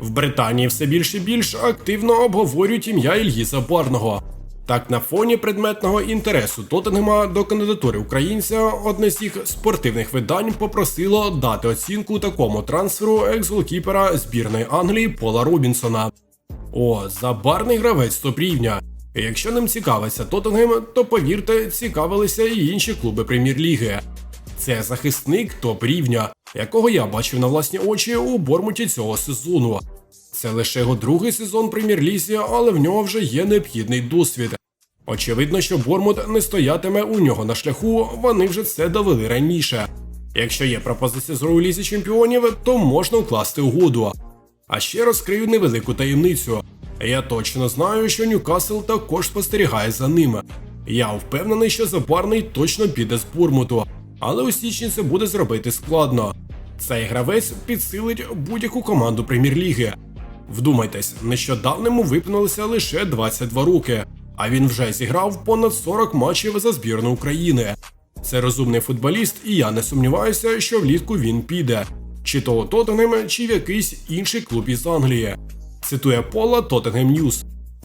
В Британії все більше і більш активно обговорюють ім'я Ільї Забарного. Так, на фоні предметного інтересу Тоттенгема до кандидатури українця одне з їх спортивних видань попросило дати оцінку такому трансферу екс-голкіпера збірної Англії Пола Робінсона. О, забарний гравець топ рівня. Якщо ним цікавиться Тоттенгем, то повірте, цікавилися і інші клуби прем'єр-ліги. Це захисник топ рівня, якого я бачив на власні очі у Бормуті цього сезону. Це лише його другий сезон прем'єр-лізі, але в нього вже є необхідний досвід. Очевидно, що Бормут не стоятиме у нього на шляху, вони вже це довели раніше. Якщо є пропозиція з у чемпіонів, то можна укласти угоду. А ще розкрию невелику таємницю. Я точно знаю, що Ньюкасл також спостерігає за ними. Я впевнений, що Забарний точно піде з Бурмуту, але у січні це буде зробити складно. Цей гравець підсилить будь-яку команду прем'єр-ліги. Вдумайтесь, нещодавно йому виповнилося лише 22 роки, а він вже зіграв понад 40 матчів за збірну України. Це розумний футболіст, і я не сумніваюся, що влітку він піде. Чи то у Тоттенгем, чи в якийсь інший клуб із Англії. Цитує Пола Тоттенгем Ньюс.